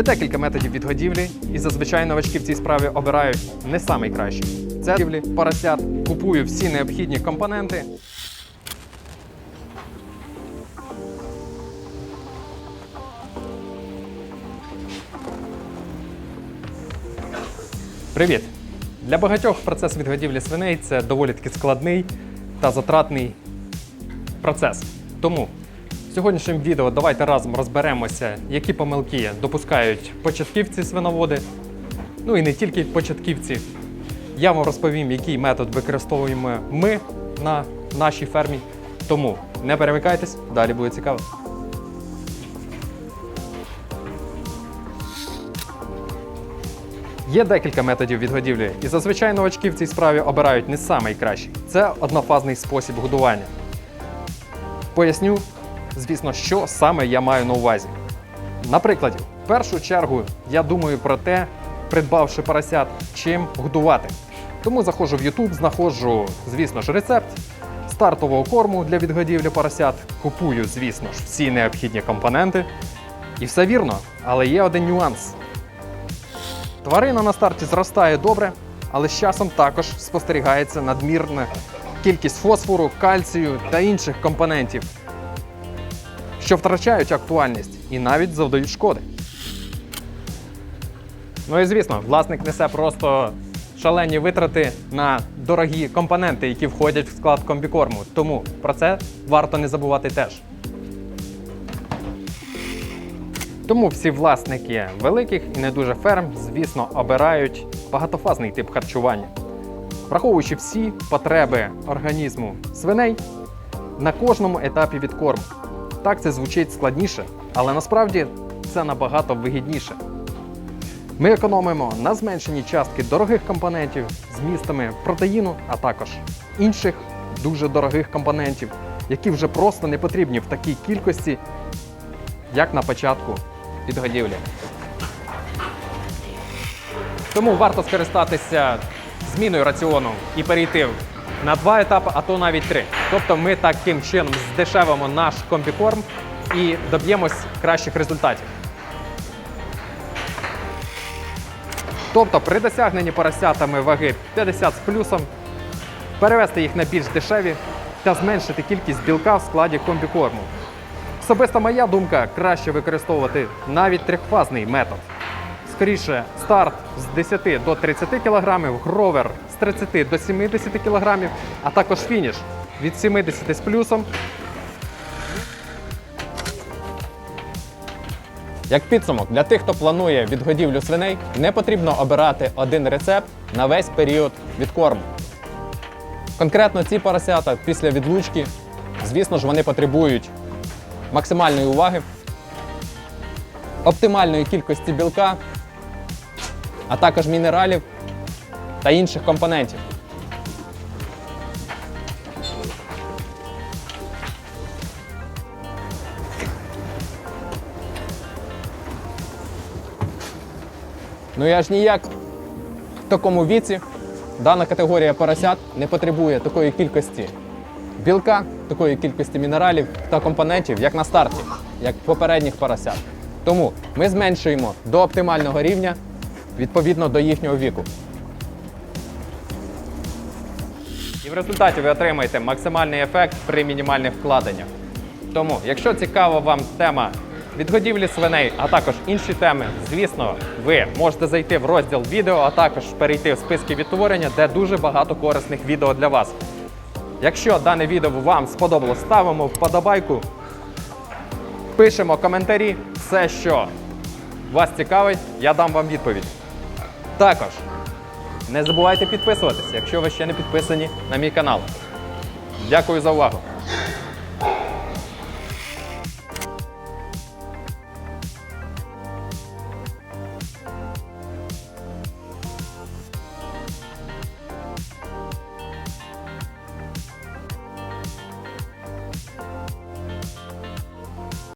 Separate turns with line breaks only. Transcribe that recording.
Є декілька методів відгодівлі, і зазвичай новачки в цій справі обирають не самий кращий. Це відгодівлі поросят, купую всі необхідні компоненти. Привіт! Для багатьох процес відгодівлі свиней це доволі таки складний та затратний процес. Тому в сьогоднішньому відео давайте разом розберемося, які помилки допускають початківці свиноводи, ну і не тільки початківці. Я вам розповім, який метод використовуємо ми на нашій фермі. Тому не перемикайтесь, далі буде цікаво. Є декілька методів відгодівлі, і зазвичай новачки в цій справі обирають не самий кращий. Це однофазний спосіб годування. Поясню, звісно, що саме я маю на увазі. Наприклад, в першу чергу я думаю про те, придбавши поросят, чим годувати. Тому заходжу в YouTube, знаходжу, звісно ж, рецепт стартового корму для відгодівлі поросят, купую, звісно ж, всі необхідні компоненти. І все вірно, але є один нюанс. Тварина на старті зростає добре, але з часом також спостерігається надмірна кількість фосфору, кальцію та інших компонентів, що втрачають актуальність і навіть завдають шкоди. Ну і звісно, власник несе просто шалені витрати на дорогі компоненти, які входять в склад комбікорму. Тому про це варто не забувати теж. Тому всі власники великих і не дуже ферм, звісно, обирають багатофазний тип харчування, враховуючи всі потреби організму свиней на кожному етапі відкорму. Так це звучить складніше, але насправді це набагато вигідніше. Ми економимо на зменшенні частки дорогих компонентів з містами протеїну, а також інших дуже дорогих компонентів, які вже просто не потрібні в такій кількості, як на початку підгодівлі. Тому варто скористатися зміною раціону і перейти на два етапи, а то навіть три. Тобто ми таким чином здешевимо наш комбікорм і доб'ємось кращих результатів. Тобто при досягненні поросятами ваги 50 з плюсом перевести їх на більш дешеві та зменшити кількість білка в складі комбікорму. Особиста моя думка краще використовувати навіть трьохфазний метод. Скоріше, старт з 10 до 30 кг, гровер з 30 до 70 кг, а також фініш від 70 з плюсом. Як підсумок, для тих, хто планує відгодівлю свиней, не потрібно обирати один рецепт на весь період відкорму. Конкретно ці поросята після відлучки, звісно ж, вони потребують максимальної уваги, оптимальної кількості білка, а також мінералів та інших компонентів. Ну я ж ніяк в такому віці дана категорія поросят не потребує такої кількості білка, такої кількості мінералів та компонентів, як на старті, як попередніх поросят. Тому ми зменшуємо до оптимального рівня відповідно до їхнього віку. І в результаті ви отримаєте максимальний ефект при мінімальних вкладеннях. Тому, якщо цікава вам тема відгодівлі свиней, а також інші теми, звісно, ви можете зайти в розділ відео, а також перейти в списки відтворення, де дуже багато корисних відео для вас. Якщо дане відео вам сподобалось, ставимо вподобайку, пишемо коментарі, все, що вас цікавить, я дам вам відповідь. Також не забувайте підписуватися, якщо ви ще не підписані на мій канал. Дякую за увагу!